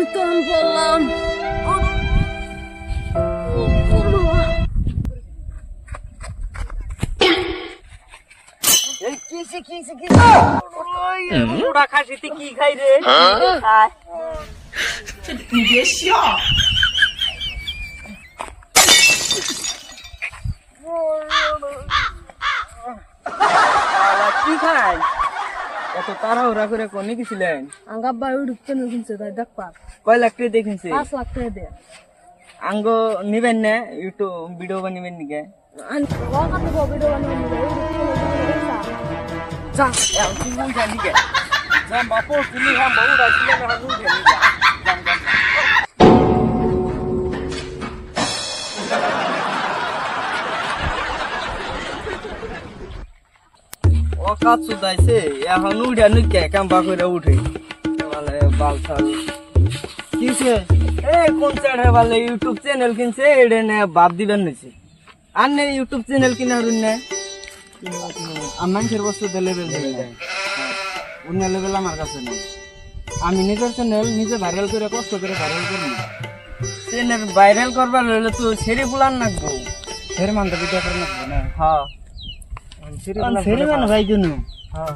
ওরে আমি তো বললাম এই কিসে কিসে কি ওই মুড়া খাসিতে কি খাই রে আয়। শালা, কি খাই এত তাড়াহুড়া করে কোনে গেছিলেন? আঙ্গাব্বা ঢুকতে কিনছে তাই দেখ পার কয় লাখ টাকা দেখেছি পাঁচ লাখ টাকা দে আঙ্গ নিবেন না? ইউটিউব ভিডিও বানিবেন নিকে? যা যা বাপো তুমি হ্যাঁ বউ রাখিলে না কাজ সুদাইছে এখন উঠে নুকে কাম্বা করে উঠে। মানে বাল ছাল কিসে এ কোন চ্যানেল বলে? ইউটিউব চ্যানেল কিনছে এডে নে বাপ দিবেন নিছে। আর নে ইউটিউব চ্যানেল কিনা হরুন না। মানুষের বস্তু লেভেল দেয় অন্য লেভেল আমার কাছে নেই। আমি নিজের চ্যানেল নিজে ভাইরাল করে কষ্ট করে ভাইরাল করি চ্যানেল ভাইরাল করবার হলে তো সেরে ফুলান নাকবো সেরে মানতে ভিডিও করে না। হ্যাঁ। ভাই জন্য হ্যাঁ।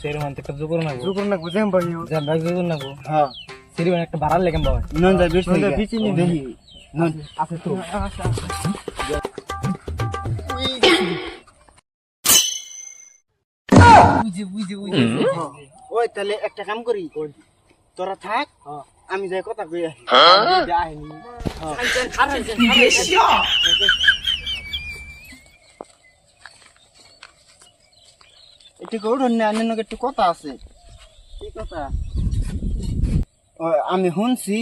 সের মান একটা জোকর না জুকুর নাকবো যেম ভাই যা ভাগ জোকর না হ্যাঁ। সেরি মান একটা বাড়াল লেগে বাবা। নন যা বিচ বিচি নি দেখি। নন আছে তো। বুঝি বুঝি বুঝি। ওই তাহলে একটা কাম করি। তোরা থাক আমি যাই কথা কই। আসি একটু গৌড় না অন্য একটু কথা আছে। কি কথা? আমি শুনছি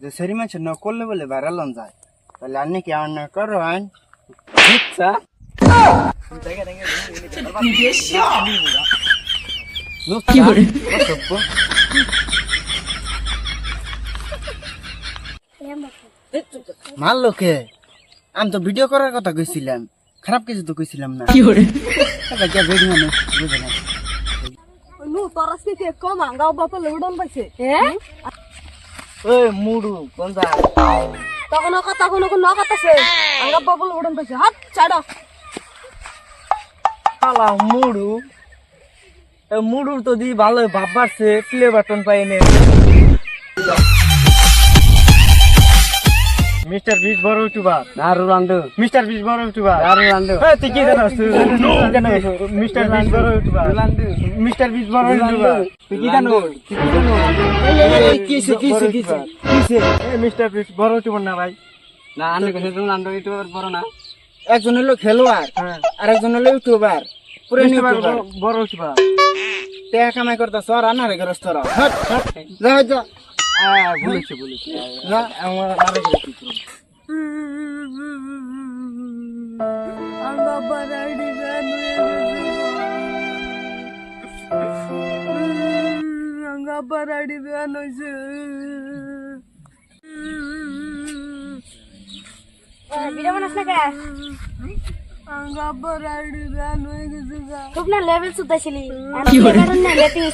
যে সেরি মাছের ন করলে বলে ভাইরাল যায়। তাহলে আপনি কি আমার না করো আইন আচ্ছা। কি মারলো কে আমি তো ভিডিও করার কথা কইছিলাম। খারাপ কিছু তো কইছিলাম না। কি করে ভিডিও মানে বুঝে না। নু তোর আজকে কে কম আঙ্গাব্বা তো লুডন পাইছে? হ্যাঁ? ওই মুড়ু কোন যা তখন ও কথা কোনো কোনো কথাছে আঙ্গাব্বা বলে লুডন পাইছে হাত ছাড়ো। শালা মুড়ু। এ মুড়ুর তো দি ভালো ভাব বাড়ছে প্লে বাটন পাই মিস্টার বিশ বড় ইউটিউবার। আর রান্দু মিস্টার বিশ বড় ইউটিউবার। আর রান্দু এ তুই কি জানাস? তুই কেন? মিস্টার বিশ বড় ইউটিউবার। মিস্টার বিশ বড় ইউটিউবার। তুই কি জানো কিসে কিসে কিসে? কিসে? এ মিস্টার বিশ বড় ইউটিউবার না ভাই? না আন্নে কইছে রান্দু ইউটিউবার বড় না। একজন হলো খেলোয়াড় আর একজন হলো ইউটিউবার। পুরো ইউটিউবার বড় ইউটিউবার। টাকা কামাই করতে সর আনারে করস তোরা হট হট যা যা। বলেছে বলেছে। না আমার আনারে আঙ্গাব্বা রাইডি গান হইছে ভিডিও বানাস না কে আঙ্গাব্বা রাইডি গান হয়ে গেছে গা খুব না লেভেল সুদ্ধা ছিলি কি